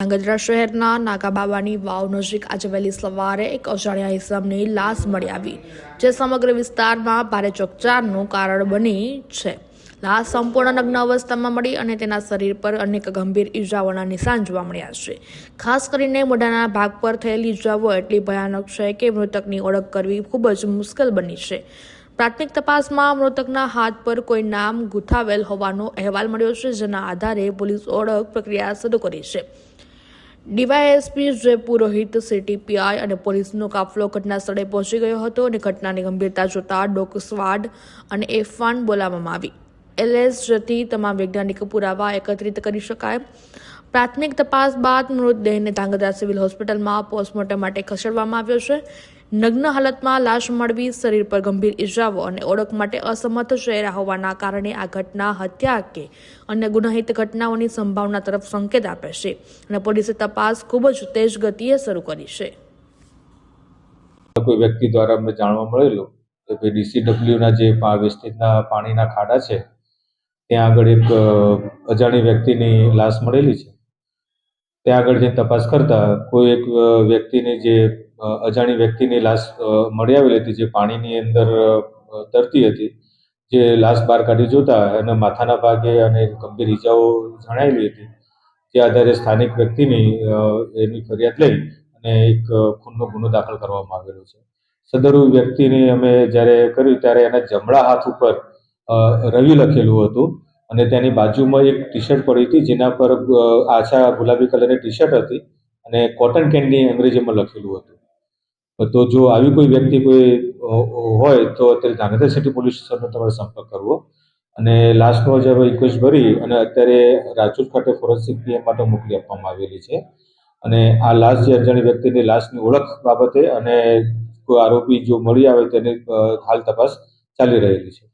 ધ્રાંગધ્રા શહેરના નાગાબાવાની વાવ નજીક આજે વહેલી સવારે એક અજાણ્યા ઇસમની લાશ મળી આવી, જે સમગ્ર વિસ્તારમાં ભારે ચકચારનું કારણ બની છે. લાશ સંપૂર્ણ નગ્ન અવસ્થામાં મળી અને તેના શરીર પર અનેક ગંભીર ઇજાઓના નિશાન જોવા મળ્યા છે. ખાસ કરીને મોઢાના ભાગ પર થયેલી ઇજાઓ એટલી ભયાનક છે કે મૃતકની ઓળખ કરવી ખૂબ જ મુશ્કેલ બની છે. પ્રાથમિક તપાસમાં મૃતકના હાથ પર કોઈ નામ ગુથાવેલ હોવાનો અહેવાલ મળ્યો છે, જેના આધારે પોલીસ ઓળખ પ્રક્રિયા શરૂ કરી છે. ડીવાયએસપી જય પુરોહિત સીટીપીઆઈ અને પોલીસનો કાફલો ઘટના સ્થળે પહોંચી ગયો હતો અને ઘટનાની ગંભીરતા જોતા ડોક સ્વાડ અને એફવાન બોલાવવામાં આવી. એલએસ જતી તમામ વૈજ્ઞાનિક પુરાવા એકત્રિત કરી શકાય. પ્રાથમિક તપાસ બાદ મૃતદેહને ધાંગધ્રા સિવિલ હોસ્પિટલમાં પોસ્ટમોર્ટમ માટે ખસેડવામાં આવ્યો છે. નગ્ન હાલતમાં લાશ મળવી શરીર પર ગંભીર ઇજાઓ અને ઓળખ માટે અસમર્થ ચહેરા હોવાના કારણે આ ઘટના હત્યા કે અન્ય ગુનાહિત ઘટનાઓની સંભાવના તરફ સંકેત આપે છે અને પોલીસે તપાસ ખૂબ જ તેજ ગતિએ શરૂ કરી છે. કોઈ વ્યક્તિ દ્વારા અમને જાણવા મળેલું કે ભાઈ ડીસીડબ્લ્યુના જે વિસ્તૃતના પાણીના ખાડા છે, ત્યાં આગળ એક અજાણી વ્યક્તિની લાશ મળેલી છે. ત્યાં આગળ જે તપાસ કરતા કોઈ એક વ્યક્તિની જે અજાણી વ્યક્તિની લાશ મળી આવેલી હતી, જે પાણીની અંદર તરતી હતી, જે લાશ બહાર કાઢી જોતા એને માથાના ભાગે અને ગંભીર ઈજાઓ જણાયેલી હતી. જે આધારે સ્થાનિક વ્યક્તિની એની ફરિયાદ લઈ અને એક ખૂનનો ગુનો દાખલ કરવામાં આવેલો છે. સદરુ વ્યક્તિની અમે જ્યારે કર્યું ત્યારે એના જમણા હાથ ઉપર રવિ લખેલું હતું અને તેની બાજુમાં એક ટી શર્ટ પડી હતી, જેના પર આછા ગુલાબી કલરની ટી શર્ટ હતી અને કોટન કેન્ડી અંગ્રેજીમાં લખેલું હતું. તો જો આવી કોઈ વ્યક્તિ કોઈ હોય તો અત્યારે ગાંધીનગર સિટી પોલીસ સ્ટેશનનો તમારે સંપર્ક કરવો. અને લાસ્ટનો જે રિક્વેસ્ટ ભરી અને અત્યારે રાજકોટ ખાતે ફોરેન્સિક પીએમ માટે મોકલી આપવામાં આવેલી છે. અને આ લાશ જે અજાણી વ્યક્તિની લાશની ઓળખ બાબતે અને કોઈ આરોપી જો મળી આવે તેની હાલ તપાસ ચાલી રહેલી છે.